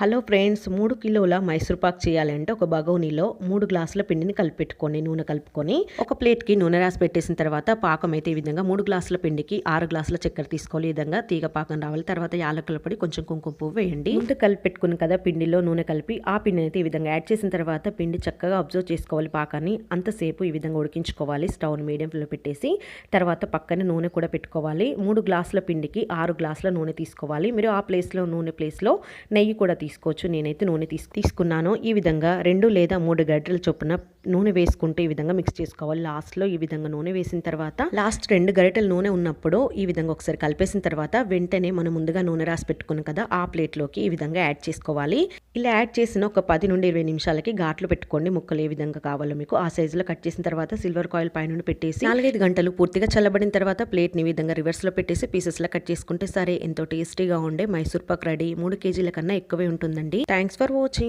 Hello friends మూడు కిలోల మైసూర్ పాక్ చేయాలంటే ఒక బగోనీలో మూడు గ్లాసుల పిండిని కలిపెట్టుకొని నూనె కలుపుకొని ఒక ప్లేట్కి నూనె రాసి పెట్టేసిన తర్వాత పాకం అయితే ఈ విధంగా మూడు గ్లాసుల పిండికి ఆరు గ్లాసుల చక్కెర తీసుకోవాలి. ఈ విధంగా తీగ పాకం రావాలి. తర్వాత యాలకుల పొడి కొంచెం కుంకుమ పువ్వు వేయండి. ముందు కలిపెట్టుకుని కదా పిండిలో నూనె కలిపి ఆ పిండిని అయితే ఈ విధంగా యాడ్ చేసిన తర్వాత పిండి చక్కగా అబ్జర్వ్ చేసుకోవాలి పాకాన్ని. అంతసేపు ఈ విధంగా ఉడికించుకోవాలి. స్టవ్ని మీడియం ఫ్లేమ్ పెట్టేసి తర్వాత పక్కన నూనె కూడా పెట్టుకోవాలి. మూడు గ్లాసుల పిండికి ఆరు గ్లాసుల నూనె తీసుకోవాలి. మీరు ఆ ప్లేస్లో నూనె ప్లేస్లో నెయ్యి కూడా తీసుకోవచ్చు. నేనైతే నూనె తీసు తీసుకున్నాను. ఈ విధంగా రెండు లేదా మూడు గడ్డల చొప్పున నూనె వేసుకుంటే ఈ విధంగా మిక్స్ చేసుకోవాలి. లాస్ట్లో ఈ విధంగా నూనె వేసిన తర్వాత లాస్ట్ రెండు గరిటెల నూనె ఉన్నప్పుడు ఈ విధంగా ఒకసారి కలిపేసిన తర్వాత వెంటనే మనం ముందుగా నూనె రాసి పెట్టుకున్నాం కదా ఆ ప్లేట్లోకి ఈ విధంగా యాడ్ చేసుకోవాలి. ఇలా యాడ్ చేసిన ఒక పది నుండి ఇరవై నిమిషాలకి ఘాట్లు పెట్టుకోండి. ముక్కలు ఏ విధంగా కావాలో మీకు ఆ సైజులో కట్ చేసిన తర్వాత సిల్వర్ కాయిల్ పైన పెట్టేసి నాలుగైదు గంటలు పూర్తిగా చల్లబడిన తర్వాత ప్లేట్ని ఈ విధంగా రివర్స్లో పెట్టేసి పీసెస్లో కట్ చేసుకుంటే సరే ఎంతో టేస్టీగా ఉండే మైసూర్ పాక్ రెడీ. మూడు కేజీల కన్నా ఎక్కువే ఉంటుందండి. Thanks for watching